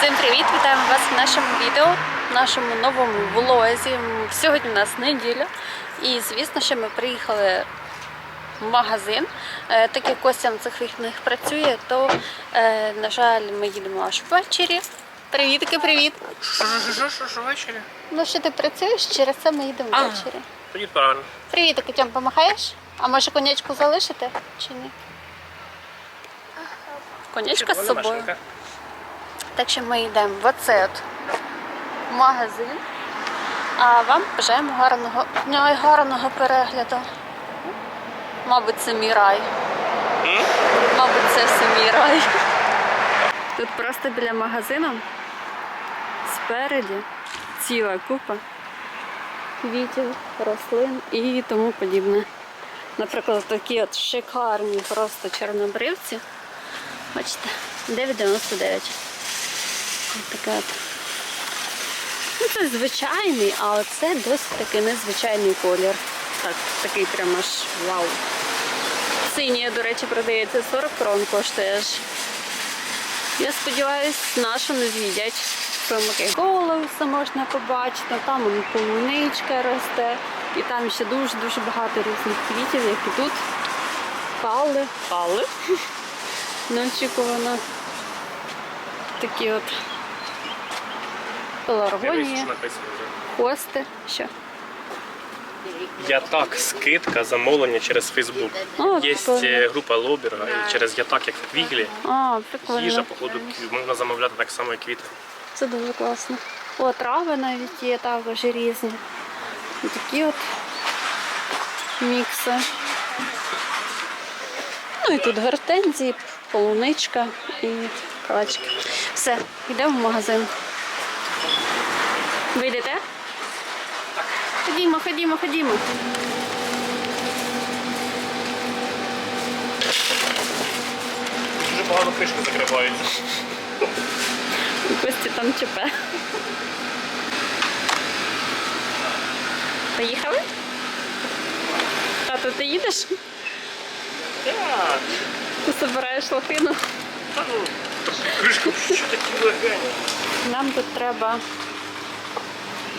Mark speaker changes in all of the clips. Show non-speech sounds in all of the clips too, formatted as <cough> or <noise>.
Speaker 1: Всім привіт! Вітаємо вас в нашому відео, в нашому новому влозі. Сьогодні у нас неділя, і звісно, що ми приїхали в магазин. Е, Так як Костя на цих вихідних працює, то, е, на жаль, ми їдемо аж ввечері. Привітки, привіт!
Speaker 2: Що, що, що, що, ввечері?
Speaker 1: Ну що ти працюєш? Через це ми їдемо
Speaker 2: А.
Speaker 1: ввечері.
Speaker 2: Тоді правильно.
Speaker 1: Привіт, Тьом, помахаєш? А може конячку залишити чи ні? Конячка з собою. Так що ми йдемо в оцей от магазин. А вам бажаємо гарного дня і гарного перегляду. Мабуть, це мій рай. Мабуть, це все мій рай. Тут просто біля магазину спереді ціла купа квітів, рослин і тому подібне. Наприклад, такі от шикарні просто чорнобривці. Бачите, 9,99. Ось таке от. Ну, це звичайний, а оце досить таки незвичайний колір. Так, такий прямо аж вау. Синій, до речі, продається 40 крон коштує аж. Я сподіваюсь, нашу не з'їдять. Промики колеса можна побачити, там полуничка росте, і там ще дуже-дуже багато різних квітів, як і тут. Пали. Пали. <laughs> Неочікувано. Такі от пеларгонії, хости. Що?
Speaker 2: Я так, скидка, замовлення через Фейсбук. Є
Speaker 1: прикольно.
Speaker 2: е, група лобера, і через я так, як в Твіглі,
Speaker 1: А, прикольно.
Speaker 2: їжа, походу, можна замовляти так само, і квіти.
Speaker 1: Це дуже класно. О, трави навіть є також різні. Такі от мікси. Ну і тут гортензії, полуничка і калачки. Все, йдемо в магазин. Ви йдете? Ходімо, ходімо, ходімо.
Speaker 2: Дуже багато кришки закриваються.
Speaker 1: У Кості там ЧП. Поїхали? Тато, ти їдеш?
Speaker 2: Так,
Speaker 1: Ти збираєш лохину?
Speaker 2: та ну, кришка, що такі легені?
Speaker 1: Нам тут треба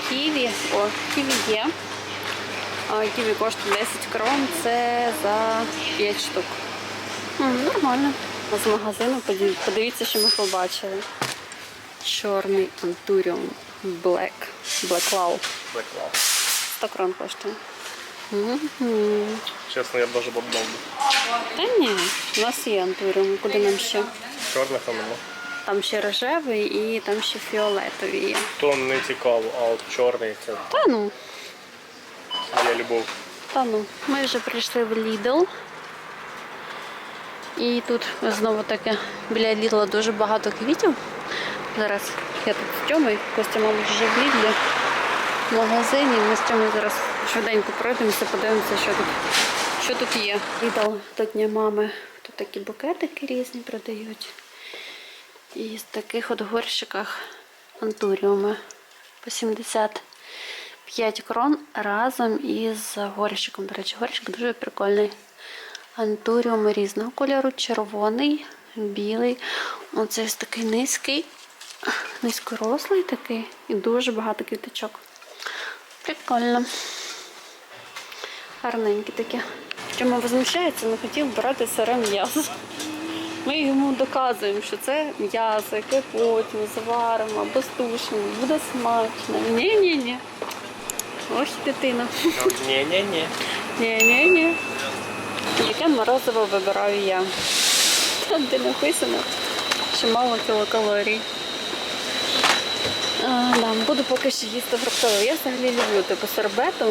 Speaker 1: ківі. О, ківі є. А, Ківі коштує 10 крон, це за 5 штук. Нормально. З магазину подивіться, що ми побачили. Чорний антуріум Black. Black Wow.
Speaker 2: Беклав.
Speaker 1: 100 крон коштує.
Speaker 2: Чесно, я б даже б.
Speaker 1: Та ні, у нас є антуріум. Куди нам ще?
Speaker 2: Чорних там нема.
Speaker 1: Там ще рожевий і там ще фіолетові є.
Speaker 2: То не цікаво, а от чорний це
Speaker 1: Та ну.
Speaker 2: моя любов.
Speaker 1: Та ну, ми вже прийшли в Lidl. І тут знову таки біля Лідла дуже багато квітів. Зараз я тут з Тьомою, Костя, мабуть, вже в Лідлі в магазині. Ми з Тьомою зараз швиденько пройдемося, подивимося, що тут, що тут є. Lidl до Дня мами. Тут такі букетики різні продають. І в таких от горщиках антуріуми по 70 5 крон разом із горщиком. До речі, горщик дуже прикольний. Антуріум різного кольору, червоний, білий. Оце ось такий низький, низькорослий такий і дуже багато квіточок. Прикольно. Гарненькі такі. Чому возмущається, не хотів брати сире м'ясо. Ми йому доказуємо, що це м'ясо, яке потім зваримо або стушимо, буде смачно. Ні-ні-ні. Ось дитина.
Speaker 2: Ні-ні-ні.
Speaker 1: Ні-ні-ні. Яке морозиво вибираю я. Там, де написано, що мало кілокалорій. А, да, буду поки що їсти фруктове. Я взагалі люблю типу сорбету.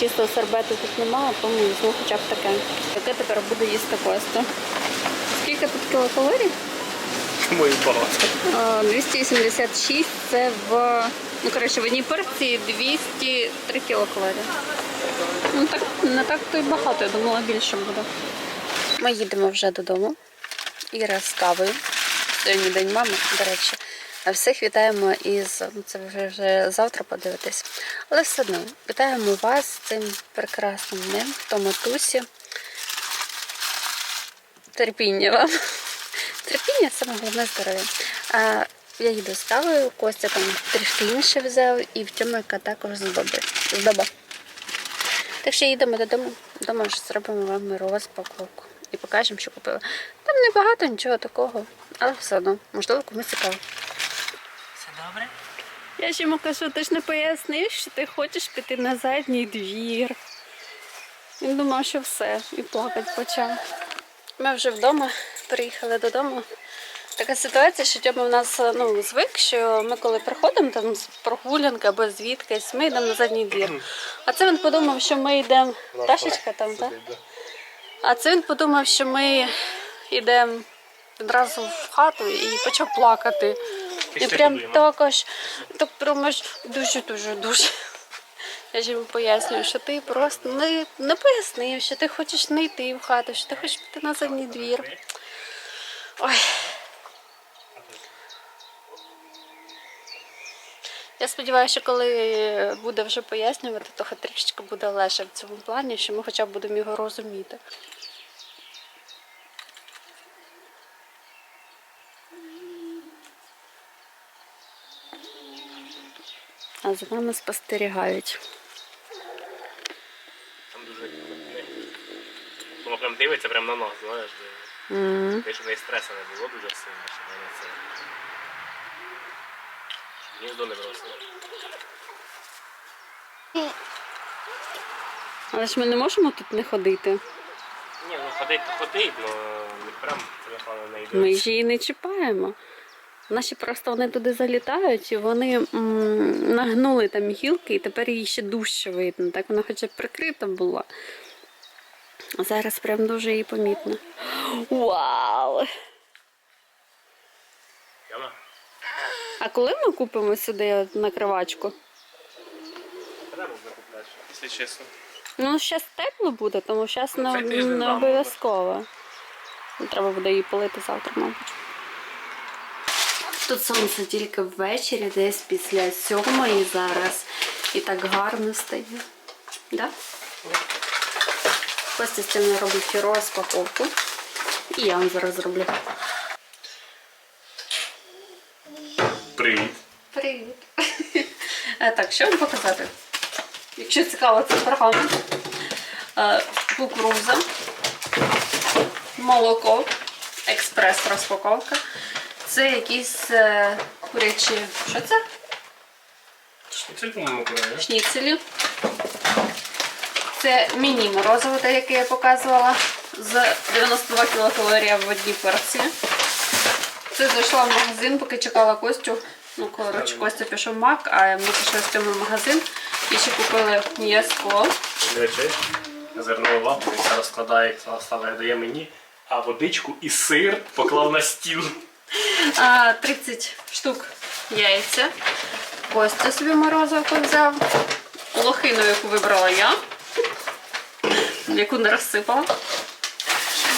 Speaker 1: Чистого сорбету тут немає, тому візьму хоча б таке. Яке тепер буду їсти Костя. Скільки тут кілокалорій?
Speaker 2: І багато.
Speaker 1: 286 це в. Ну, коротше, в одній порції 203 кілокалорії. Ну так не так то й багато, я думала більше буде. Ми їдемо вже додому. Іра з кавою. Сьогодні день мами, до речі. Всіх вітаємо із ну, це вже вже завтра подивитись. Але все одно вітаємо вас з цим прекрасним днем в Томатусі. Терпіння вам. <laughs> Терпіння саме головне здоров'я. Я їду з кавою, Костя там трішки інше взяв, і в Тьомика також з доби. З доба. Так що їдемо додому. Дома ж зробимо вам розпаковку і покажемо, що купила. Там небагато нічого такого, але все одно, можливо, комусь цікаво.
Speaker 2: Все добре?
Speaker 1: Я ж йому кажу, ти ж не пояснив, що ти хочеш піти на задній двір. Він думав, що все, і плакати почав. Ми вже вдома, приїхали додому. Така ситуація, що Тьома в нас ну, звик, що ми коли приходимо там з прогулянки або звідкись, ми йдемо на задній двір. А це він подумав, що ми йдемо. Пташечка там, так? А це він подумав, що ми йдемо відразу в хату і почав плакати. І прям також, так прямо дуже, дуже, дуже. Я ж йому пояснюю, що ти просто не, не пояснив, що ти хочеш не йти в хату, що ти хочеш піти на задній двір. Ой. Я сподіваюся, що коли буде вже пояснювати, то трішечки буде легше в цьому плані, що ми хоча б будемо його розуміти. А за нами спостерігають.
Speaker 2: Там дуже. Воно прям дивиться прям на нас, знаєш.
Speaker 1: М.
Speaker 2: Те, щоб в неї стресу не було дуже сильно, щоб вона це. Гніздо не виросло.
Speaker 1: Але ж ми не можемо тут не ходити.
Speaker 2: Ні, ну ходить то ходить, але не прям телефон не йде.
Speaker 1: Ми ж її не чіпаємо. Наші просто вони туди залітають і вони м, нагнули там гілки, і тепер її ще дужче видно. Так вона хоча б прикрита була. Зараз прям дуже її помітно. Вау! А коли ми купимо сюди накривачку?
Speaker 2: Треба закупляти, якщо чесно.
Speaker 1: Ну, зараз тепло буде, тому зараз не, не обов'язково. Треба буде її полити завтра, мабуть. Тут сонце тільки ввечері, десь після сьомої зараз. І так гарно стає. Да? Костя з цим робить розпаковку. І я вам зараз зроблю.
Speaker 2: Привіт.
Speaker 1: Привіт. <laughs> Е, Так, що вам показати? Якщо цікаво, це програма. Е, Кукуруза, молоко, експрес-розпаковка. Це якісь е, курячі. Що це?
Speaker 2: Це по-моєму.
Speaker 1: Шніцелі. Це міні-морозиво, те, яке я показувала, з 92 кілокалорії в одній порції. Це зайшла в магазин, поки чекала Костю. Ну, коротше, Костя пішов в мак, а ми пішли в цьому магазин і ще купили м'яско.
Speaker 2: Зернову лапу, це розкладає, ставить, дає мені, а водичку і сир поклав на стіл.
Speaker 1: 30 штук яйця. Костя собі морозивку взяв. Лохину, яку вибрала я, яку не розсипала.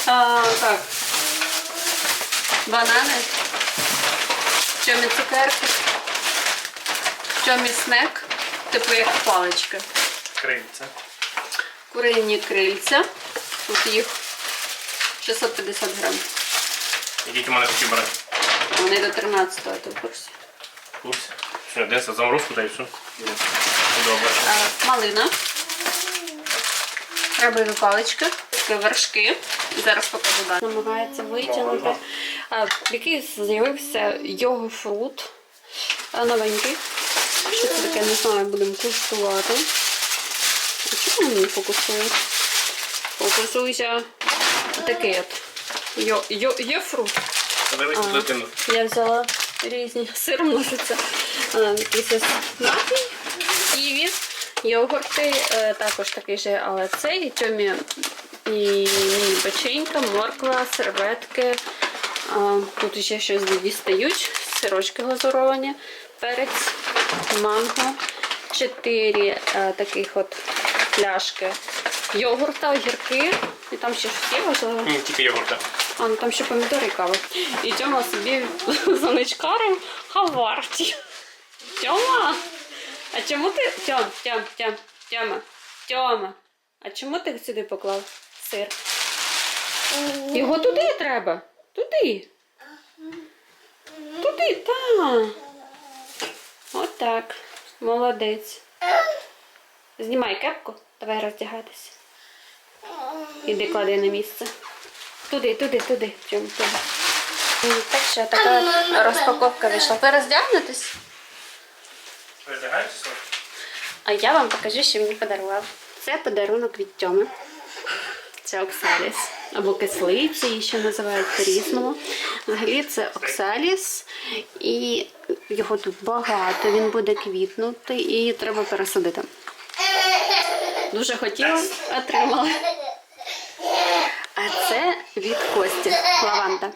Speaker 1: А, так. Банани. Чомі цукерки. Чомі снек, типу як палички.
Speaker 2: Крильця.
Speaker 1: Курині крильця. Тут їх 650 грам.
Speaker 2: Який ти мене хотів брати?
Speaker 1: Вони до 13 ти в курсі.
Speaker 2: Курс. Що, десь заморозку та й все. Добре.
Speaker 1: Е, малина, крабові палички, вершки. Зараз покажу далі. Намагається витягнути. Який з'явився йогофрут а, новенький. Що це таке, не знаю, будемо куштувати. А чому він не фокусує? Фокусуйся. Такий от. Йо, йо, йофрут.
Speaker 2: Подивись
Speaker 1: А. Я взяла різні сир множиться. Якийсь напій, ківі, йогурти, е, також такий же, але цей тьомі і печенька, морква, серветки. Тут ще щось дістають, сирочки глазуровані, перець, манго, чотири е, таких от пляшки йогурта, огірки. І там ще щось є важливе.
Speaker 2: Ні, тільки йогурта.
Speaker 1: А, ну там ще помідори і кава. І Тьома собі <laughs> заничкарив хаварті. Тьома! А чому ти. Тьом, Тьом, Тьом, Тьома, Тьома. А чому ти сюди поклав сир? Його туди треба. Туди. Туди Куди? Та. Отак. Молодець. Знімай кепку, давай роздягатися. Іди клади на місце. Туди, туди, туди. Чому туди? Так що така розпаковка вийшла. Ви роздягнетесь? А я вам покажу, що мені подарував. Це подарунок від Тьоми. Це оксаліс. Або кислиці, її ще називають по-різному. Взагалі це оксаліс, і його тут багато, він буде квітнути і треба пересадити. Дуже хотіла, отримала. А це від Кості лаванда.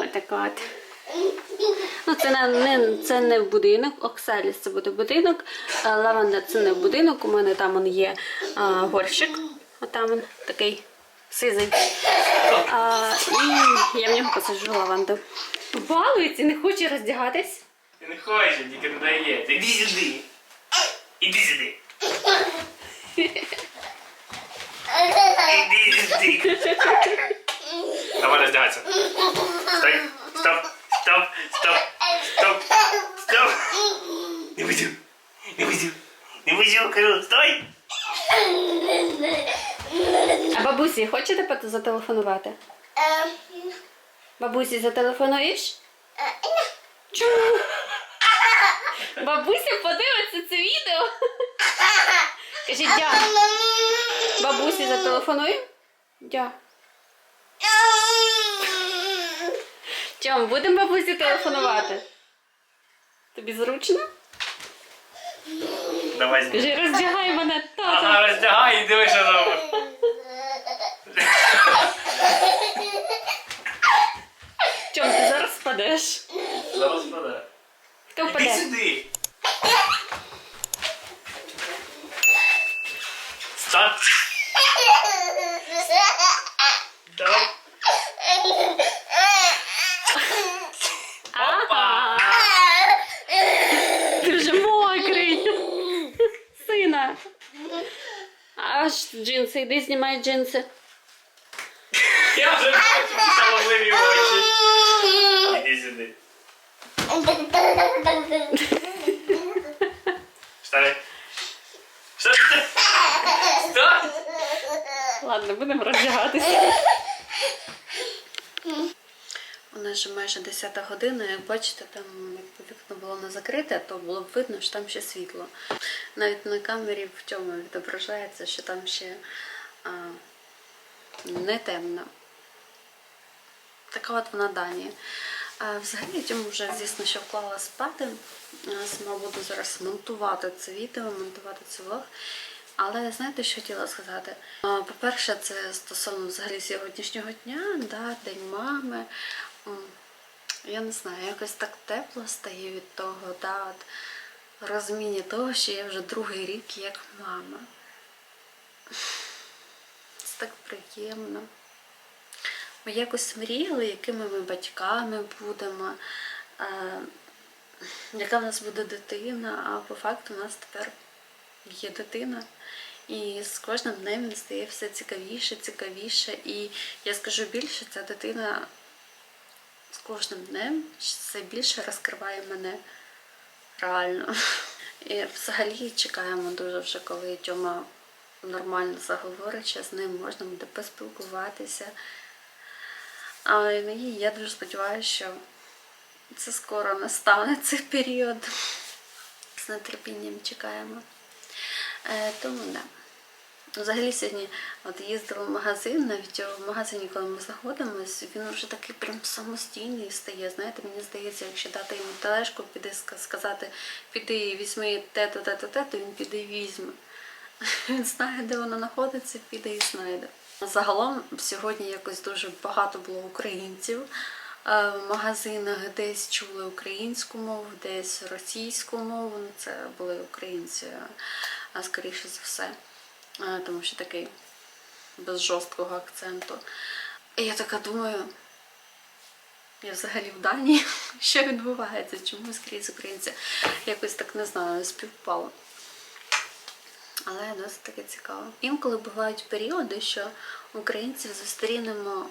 Speaker 1: Отака от. Ну, це не, не, це не будинок, Оксаліс це буде будинок, лаванда це не будинок. У мене там он є а, горщик, отам він такий сизий. А, і я в нього посаджу лаванду. Балується, не хоче роздягатись.
Speaker 2: Ти не хочеш, тільки не дає. Іди сюди. Іди сюди. Іди сюди. Давай роздягатися. Стой. Стоп. Стоп. Стоп. Стоп. Стоп. Не вийду. Не вийду. Не вийду, кажу. Стой.
Speaker 1: А бабусі, хочете зателефонувати? Бабусі, зателефонуєш? Чому? Бабуся подивиться це відео. Кажіть, дя. Бабусі зателефонує? Дя. Чому, будемо бабусі телефонувати? Тобі зручно?
Speaker 2: Давай знімай.
Speaker 1: Кажи, роздягай мене, тато.
Speaker 2: Ага, роздягай і диви, що робиш.
Speaker 1: Чому ти зараз впадеш?
Speaker 2: Зараз паде.
Speaker 1: Хто
Speaker 2: Іди
Speaker 1: впаде?
Speaker 2: сюди. Стоп. Стоп.
Speaker 1: Ага. Ти вже мокрий. Сина. Аж джинси, йди знімай джинси.
Speaker 2: Я вже бачу ці очі. Іди сюди. Що.
Speaker 1: Ладно, будемо роздягатися. У нас же майже 10 година, як бачите, там якби вікно було не закрите, то було б видно, що там ще світло. Навіть на камері в цьому відображається, що там ще а, не темно. Така от вона Данія. А взагалі Тьому вже, звісно, що вклала спати. Сама буду зараз монтувати це відео, монтувати цей влог. Але знаєте, що хотіла сказати? По-перше, це стосовно взагалі сьогоднішнього дня, да, День мами. Я не знаю, якось так тепло стає від того, да, от, розуміння того, що я вже другий рік як мама. Це так приємно. Ми якось мріяли, якими ми батьками будемо, е, яка в нас буде дитина, а по факту у нас тепер є дитина. І з кожним днем він стає все цікавіше, цікавіше. І я скажу більше, ця дитина з кожним днем все більше розкриває мене реально. І взагалі чекаємо дуже вже, коли Тьома нормально заговорить, що з ним можна буде поспілкуватися. А я дуже сподіваюся, що це скоро настане цей період. З нетерпінням чекаємо. Е, тому да. Взагалі сьогодні от їздила в магазин, навіть в магазині, коли ми знаходимося, він вже такий прям самостійний стає. Знаєте, мені здається, якщо дати йому тележку, піди сказати, піди візьми те-то, те-то, те-то, він піде і візьме. <laughs> Він знає, де вона знаходиться, піде і знайде. Загалом сьогодні якось дуже багато було українців. Е, В магазинах десь чули українську мову, десь російську мову. Ну, Це були українці, а скоріше за все. Тому що такий без жорсткого акценту. І я така думаю, я взагалі в Данії, <laughs> що відбувається, чому скрізь українці якось так не знаю, співпало. Але досить таки цікаво. Інколи бувають періоди, що українців зустрінемо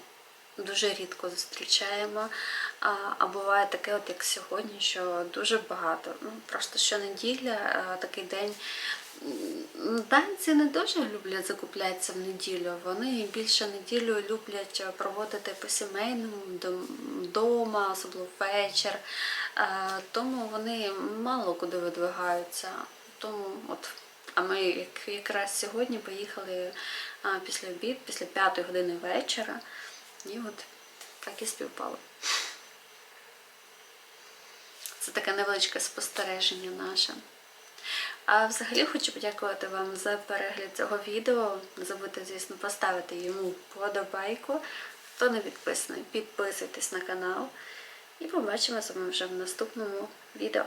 Speaker 1: дуже рідко зустрічаємо. А, буває таке, от як сьогодні, що дуже багато. Ну, просто щонеділя е, такий день. Данці не дуже люблять закуплятися в неділю. Вони більше неділю люблять проводити по сімейному вдома, особливо вечір. Е, Тому вони мало куди видвигаються. Тому от, а ми якраз сьогодні поїхали після обід, після п'ятої години вечора. І от так і співпало. Це таке невеличке спостереження наше. А взагалі хочу подякувати вам за перегляд цього відео. Не забудьте, звісно, поставити йому подобайку. Хто не підписаний, підписуйтесь на канал. І побачимо з вами вже в наступному відео.